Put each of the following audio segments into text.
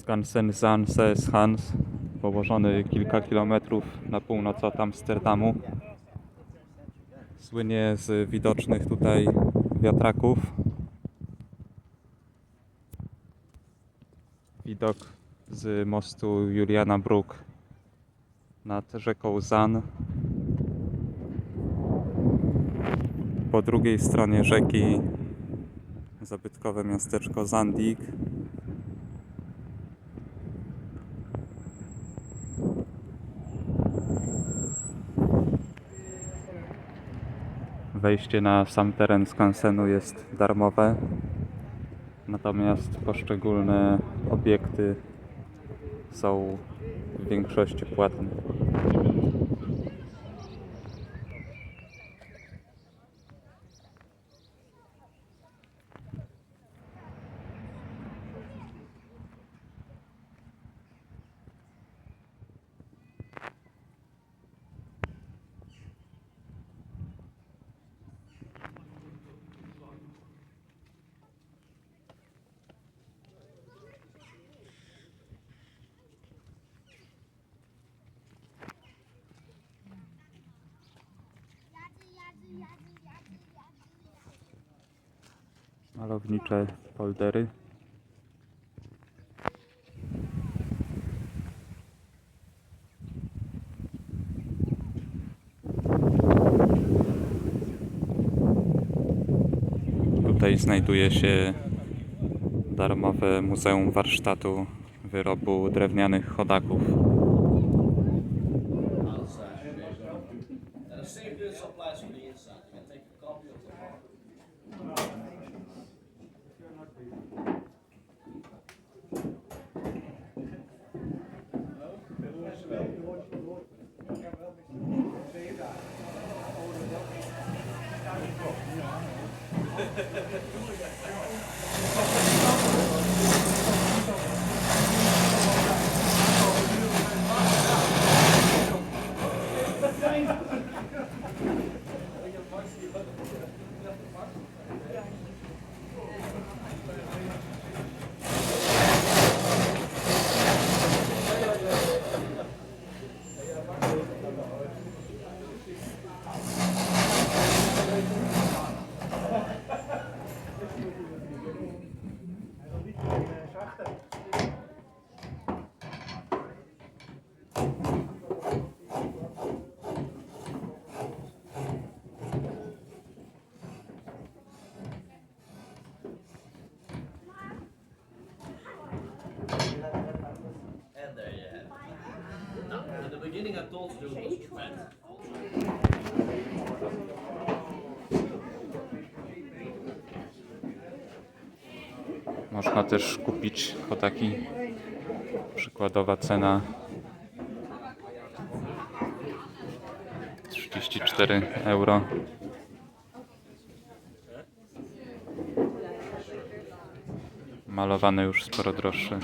Skansen Hans, położony kilka kilometrów na północ od Amsterdamu. Słynie z widocznych tutaj wiatraków. Widok z mostu Juliana Brook nad rzeką Zan. Po drugiej stronie rzeki zabytkowe miasteczko Zandik. Wejście na sam teren skansenu jest darmowe, natomiast poszczególne obiekty są w większości płatne. Malownicze poldery. Tutaj znajduje się darmowe Muzeum Warsztatu Wyrobu Drewnianych Chodaków. Beginning was fat. Można też kupić chodaki. Przykładowa cena 34 euro. Malowany już sporo droższy.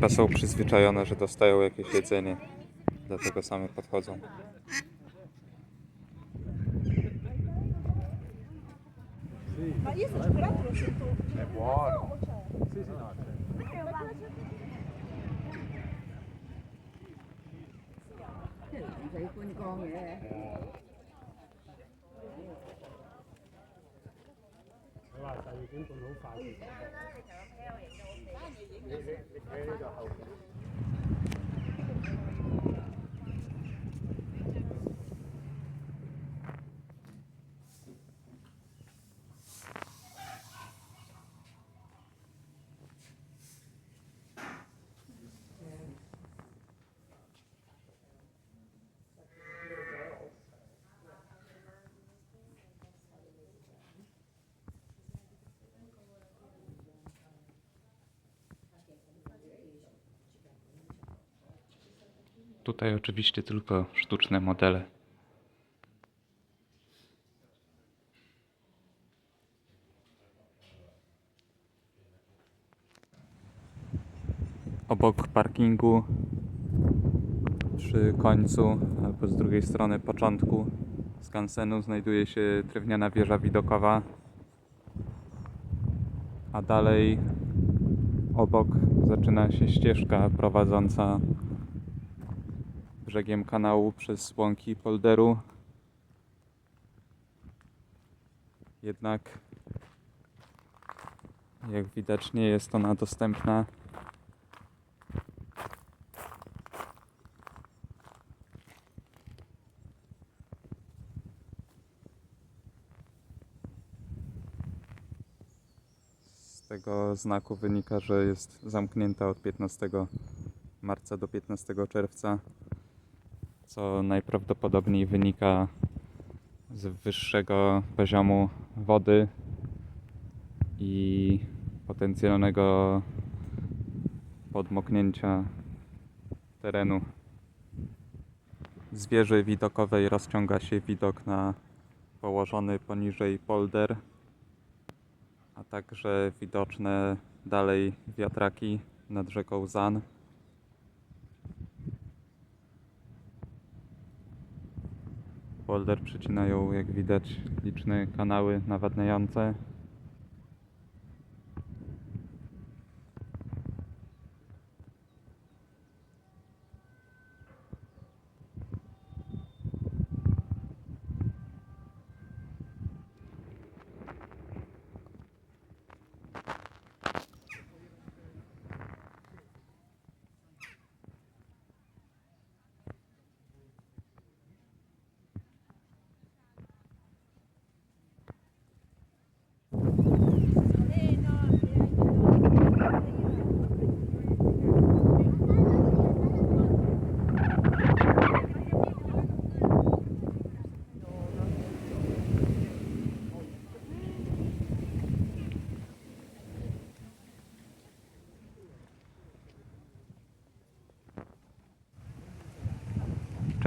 Chyba są przyzwyczajone, że dostają jakieś jedzenie. Dlatego same podchodzą. Ma không 你你你睇呢个后边。Tutaj oczywiście tylko sztuczne modele. Obok parkingu przy końcu albo z drugiej strony początku skansenu znajduje się drewniana wieża widokowa, a dalej obok zaczyna się ścieżka prowadząca brzegiem kanału przez łąki polderu. Jednak jak widać nie jest ona dostępna. Z tego znaku wynika, że jest zamknięta od 15 marca do 15 czerwca, co najprawdopodobniej wynika z wyższego poziomu wody i potencjalnego podmoknięcia terenu. Z wieży widokowej rozciąga się widok na położony poniżej polder, a także widoczne dalej wiatraki nad rzeką Zan. Polder przecinają, jak widać, liczne kanały nawadniające.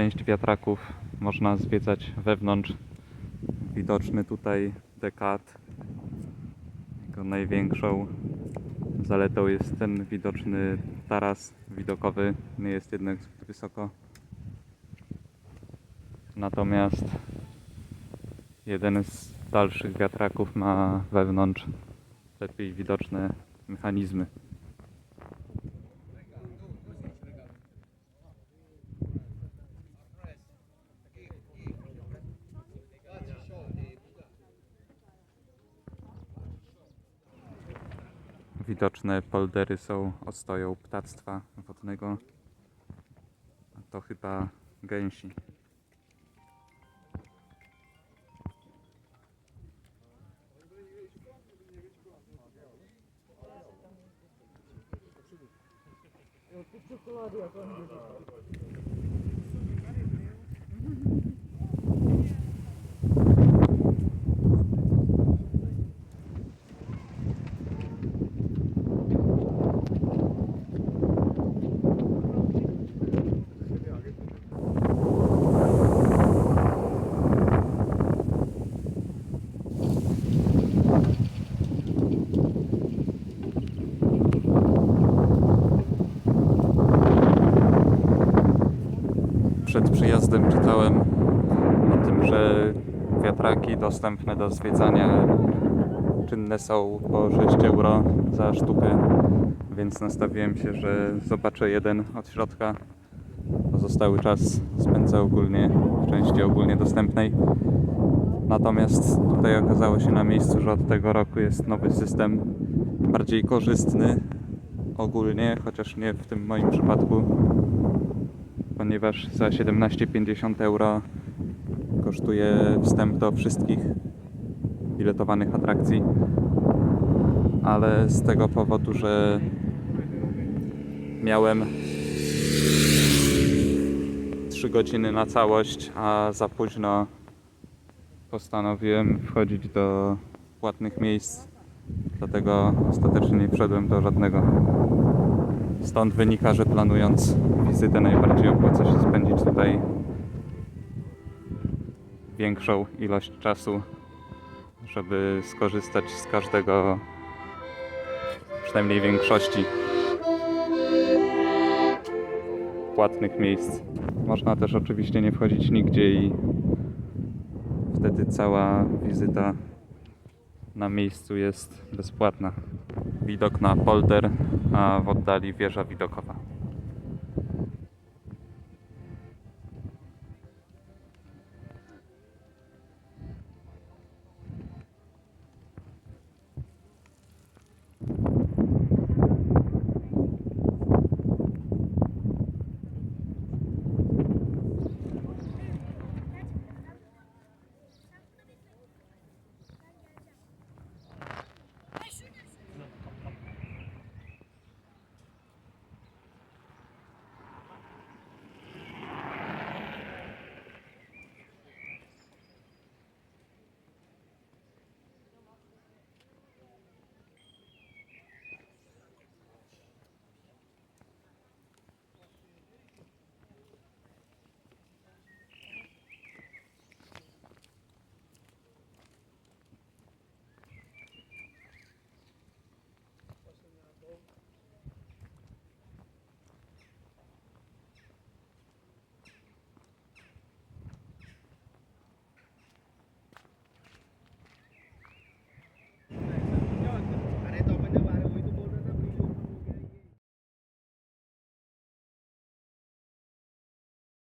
Część wiatraków można zwiedzać wewnątrz. Widoczny tutaj dekat. Jego największą zaletą jest ten widoczny taras widokowy. Nie jest jednak zbyt wysoko. Natomiast jeden z dalszych wiatraków ma wewnątrz lepiej widoczne mechanizmy. Widoczne poldery są ostoją ptactwa wodnego. A to chyba gęsi. Przed przyjazdem czytałem o tym, że wiatraki dostępne do zwiedzania czynne są po 6 euro za sztukę, więc nastawiłem się, że zobaczę jeden od środka. Pozostały czas spędzę ogólnie w części ogólnie dostępnej. Natomiast tutaj okazało się na miejscu, że od tego roku jest nowy system bardziej korzystny ogólnie, chociaż nie w tym moim przypadku ponieważ za 17,50 euro kosztuje wstęp do wszystkich biletowanych atrakcji. Ale z tego powodu, że miałem 3 godziny na całość, a za późno postanowiłem wchodzić do płatnych miejsc, dlatego ostatecznie nie wszedłem do żadnego. Stąd wynika, że planując wizytę najbardziej opłaca się spędzić tutaj większą ilość czasu, żeby skorzystać z każdego, przynajmniej większości płatnych miejsc. Można też oczywiście nie wchodzić nigdzie i wtedy cała wizyta na miejscu jest bezpłatna. Widok na polder, a w oddali wieża widokowa.